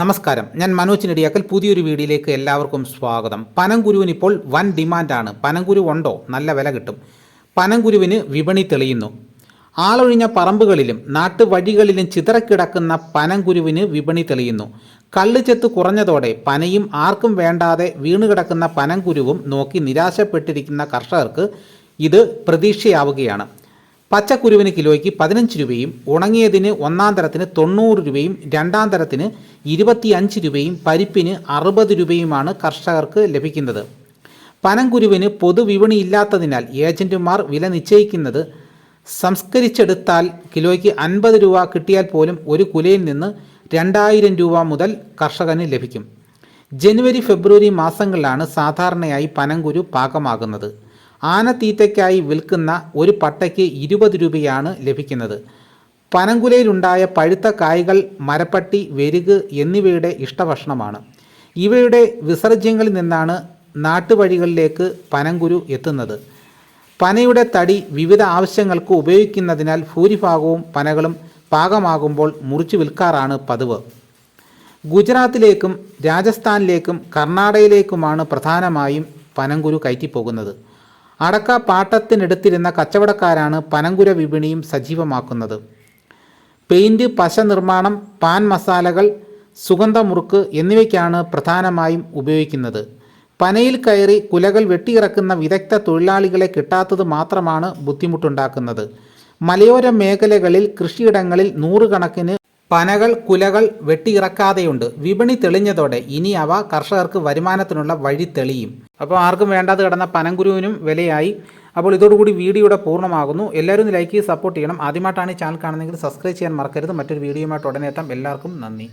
നമസ്കാരം. ഞാൻ മനോജ് നെടിയാക്കൽ. പുതിയൊരു വീഡിയോയിലേക്ക് എല്ലാവർക്കും സ്വാഗതം. പനംകുരുവിന് ഇപ്പോൾ വൻ ഡിമാൻഡാണ്. പനംകുരു ഉണ്ടോ? നല്ല വില കിട്ടും. പനംകുരുവിന് വിപണി തെളിയുന്നു. ആളൊഴിഞ്ഞ പറമ്പുകളിലും നാട്ടുവഴികളിലും ചിതറക്കിടക്കുന്ന പനംകുരുവിന് വിപണി തെളിയുന്നു. കള്ളുചെത്ത് കുറഞ്ഞതോടെ പനയും ആർക്കും വേണ്ടാതെ വീണുകിടക്കുന്ന പനംകുരുവും നോക്കി നിരാശപ്പെട്ടിരിക്കുന്ന കർഷകർക്ക് ഇത് പ്രതീക്ഷയാവുകയാണ്. പച്ചക്കുരുവിന് കിലോയ്ക്ക് പതിനഞ്ച് രൂപയും ഉണങ്ങിയതിന് ഒന്നാം തരത്തിന് തൊണ്ണൂറ് രൂപയും രണ്ടാം തരത്തിന് ഇരുപത്തിയഞ്ച് രൂപയും പരിപ്പിന് അറുപത് രൂപയുമാണ് കർഷകർക്ക് ലഭിക്കുന്നത്. പനംകുരുവിന് പൊതുവിപണി ഇല്ലാത്തതിനാൽ ഏജന്റുമാർ വില നിശ്ചയിക്കുന്നത് സംസ്കരിച്ചെടുത്താൽ കിലോയ്ക്ക് അൻപത് രൂപ കിട്ടിയാൽ പോലും ഒരു കുലയിൽ നിന്ന് രണ്ടായിരം രൂപ മുതൽ കർഷകന് ലഭിക്കും. ജനുവരി ഫെബ്രുവരി മാസങ്ങളിലാണ് സാധാരണയായി പനംകുരു പാകമാകുന്നത്. ആനത്തീറ്റയ്ക്കായി വിൽക്കുന്ന ഒരു പട്ടയ്ക്ക് ഇരുപത് രൂപയാണ് ലഭിക്കുന്നത്. പനങ്കുലയിലുണ്ടായ പഴുത്ത കായ്കൾ മരപ്പട്ടി വെരുക് എന്നിവയുടെ ഇഷ്ടഭക്ഷണമാണ്. ഇവയുടെ വിസർജ്യങ്ങളിൽ നിന്നാണ് നാട്ടുവഴികളിലേക്ക് പനങ്കുരു എത്തുന്നത്. പനയുടെ തടി വിവിധ ആവശ്യങ്ങൾക്ക് ഉപയോഗിക്കുന്നതിനാൽ ഭൂരിഭാഗവും പനകളും പാകമാകുമ്പോൾ മുറിച്ചു വിൽക്കാറാണ് പതിവ്. ഗുജറാത്തിലേക്കും രാജസ്ഥാനിലേക്കും കർണാടകയിലേക്കുമാണ് പ്രധാനമായും പനങ്കുരു കയറ്റിപ്പോകുന്നത്. അടക്ക പാട്ടത്തിനെടുത്തിരുന്ന കച്ചവടക്കാരാണ് പനങ്കുര വിപണിയും സജീവമാക്കുന്നത്. പെയിന്റ് പശ നിർമ്മാണം പാൻ മസാലകൾ സുഗന്ധമുറുക്ക് എന്നിവയ്ക്കാണ് പ്രധാനമായും ഉപയോഗിക്കുന്നത്. പനയിൽ കയറി കുലകൾ വെട്ടിയിറക്കുന്ന വിദഗ്ധ തൊഴിലാളികളെ കിട്ടാത്തത് മാത്രമാണ് ബുദ്ധിമുട്ടുണ്ടാക്കുന്നത്. മലയോര മേഖലകളിൽ കൃഷിയിടങ്ങളിൽ നൂറുകണക്കിന് പനകൾ കുലകൾ വെട്ടിയിറക്കാതെയുണ്ട്. വിപണി തെളിഞ്ഞതോടെ ഇനി അവ കർഷകർക്ക് വരുമാനത്തിനുള്ള വഴി തെളിയും. അപ്പോൾ ആർക്കും വേണ്ടാതെ കിടന്ന പനംകുരുവിനും വിലയായി. അപ്പോൾ ഇതോടുകൂടി വീഡിയോയുടെ പൂർണമാകുന്നു. എല്ലാവരും ലൈക്ക് ചെയ്ത് സപ്പോർട്ട് ചെയ്യണം. ആദ്യമായിട്ടാണ് ഈ ചാനൽ കാണുന്നതെങ്കിൽ സബ്സ്ക്രൈബ് ചെയ്യാൻ മറക്കരുത്. മറ്റൊരു വീഡിയോയുമായിട്ട് ഉടനെ എത്താം. എല്ലാവർക്കും നന്ദി.